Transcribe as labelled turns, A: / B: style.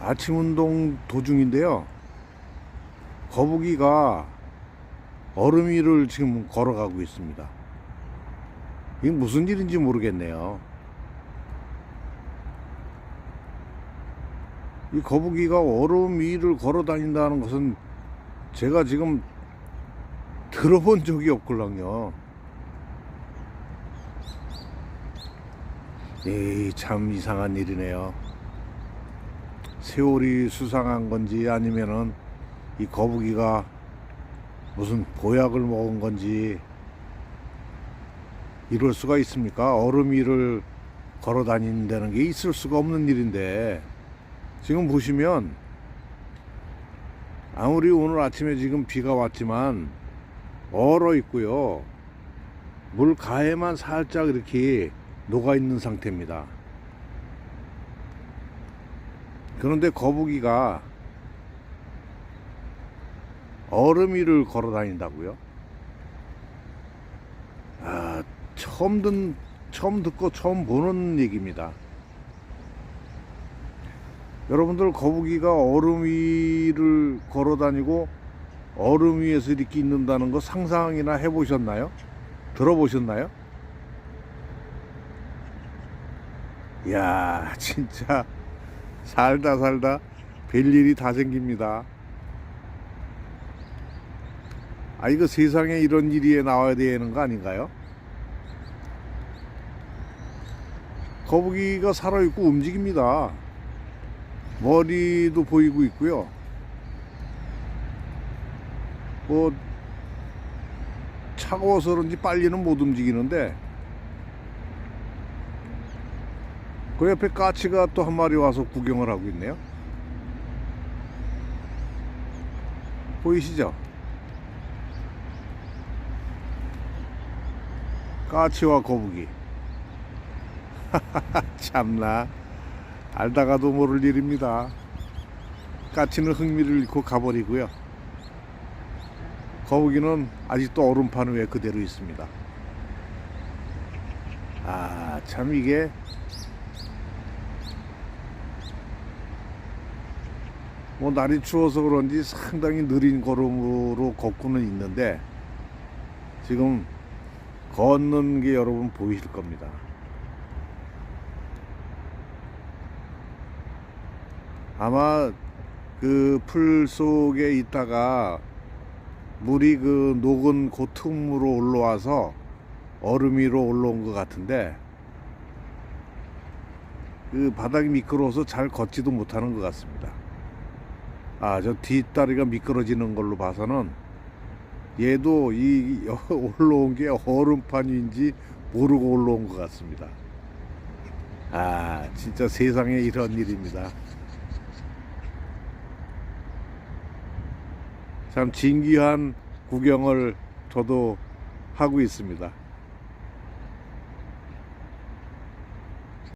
A: 아침 운동 도중인데요. 거북이가 얼음 위를 지금 걸어가고 있습니다. 이게 무슨 일인지 모르겠네요. 이 거북이가 얼음 위를 걸어 다닌다는 것은 제가 지금 들어본 적이 없걸랑요. 에이, 참 이상한 일이네요. 세월이 수상한 건지 아니면은 이 거북이가 무슨 보약을 먹은 건지 이럴 수가 있습니까? 얼음 위를 걸어 다닌다는 게 있을 수가 없는 일인데 지금 보시면 아무리 오늘 아침에 지금 비가 왔지만 얼어 있고요. 물 가에만 살짝 이렇게 녹아 있는 상태입니다. 그런데 거북이가 얼음 위를 걸어 다닌다고요? 아, 처음 듣, 처음 듣고 처음 보는 얘기입니다. 여러분들 거북이가 얼음 위를 걸어 다니고 얼음 위에서 이렇게 있는다는 거 상상이나 해보셨나요? 들어보셨나요? 이야, 진짜 살다 살다 별일이 다 생깁니다. 아, 이거 세상에 이런 일이 나와야 되는 거 아닌가요? 거북이가 살아있고 움직입니다. 머리도 보이고 있고요. 뭐, 차가워서 그런지 빨리는 못 움직이는데, 그 옆에 까치가 또 한 마리 와서 구경을 하고 있네요. 보이시죠? 까치와 거북이. 참나. 알다가도 모를 일입니다. 까치는 흥미를 잃고 가버리고요. 거북이는 아직도 얼음판 위에 그대로 있습니다. 아, 참 이게 뭐 날이 추워서 그런지 상당히 느린 걸음으로 걷고는 있는데 지금 걷는 게 여러분 보이실 겁니다. 아마 그 풀 속에 있다가 물이 그 녹은 그 틈으로 올라와서 얼음 위로 올라온 것 같은데 그 바닥이 미끄러워서 잘 걷지도 못하는 것 같습니다. 아, 저 뒷다리가 미끄러지는 걸로 봐서는 얘도 이 올라온 게 얼음판 위인지 모르고 올라온 것 같습니다. 아, 진짜 세상에 이런 일입니다. 참 진귀한 구경을 저도 하고 있습니다.